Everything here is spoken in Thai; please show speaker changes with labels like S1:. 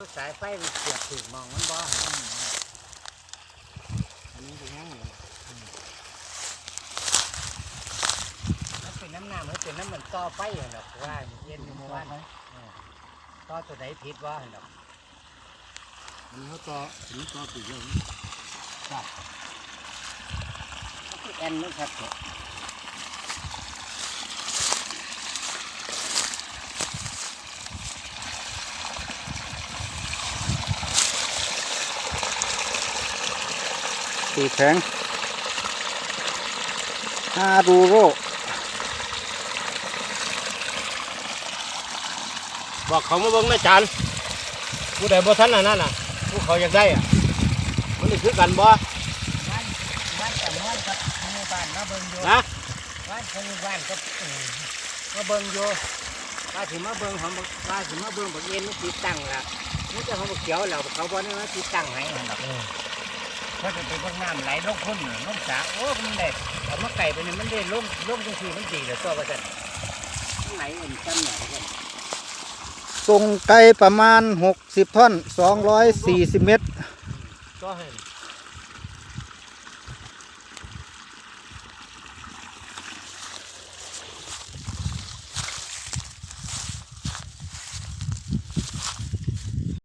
S1: สายไฟมันเสียบถึงมองมันบ่
S2: อันนี้เป็นยังไง
S1: มันเป็นน้ำน้ำมันเป็นน้ำมันต่อไฟเหรอว่าเย็นอยู่เมื่อวานต่อตัวไหนผิดว่าเหรอ
S2: อันนี้เขาต่ออันนี้ต่อติดเลย
S1: แอนมันครับ
S3: ตีแข็งฮารูโร
S2: บอกเขามาเบิ่งแม่จานผู้ใดบ่ทันอันนั้นน่ะผู้เขาอยากได้อะมันนี่คือกันบ่
S1: บ้านบ้านแต่นอนกับหมู่บ้านมาเบิ่งอยู่
S2: นะ
S1: บ้านเขาอยู่บ้านก็มาเบิ่งอยู่ว่าถึงมาเบิ่งของว่าถึงมาเบิ่งบักเอ็นมันติดตั้งละมันจะของบักเขียวแล้วเขาบอกนี่ว่าติดตั้งให้เหรอเพราะจะเป็นพวกน้ำไหลลงพุ่นลงสาโอ้มันได้เอามาไก่ไปนี่มันได้ลงลงจังซี่มันดีเลยตัวว่าซั่นมันไหลเอ็นจังไหนกัน
S3: ทรงไกลประมาณ 60 ท่อน 240 เมตร
S2: ก็ให้
S1: เ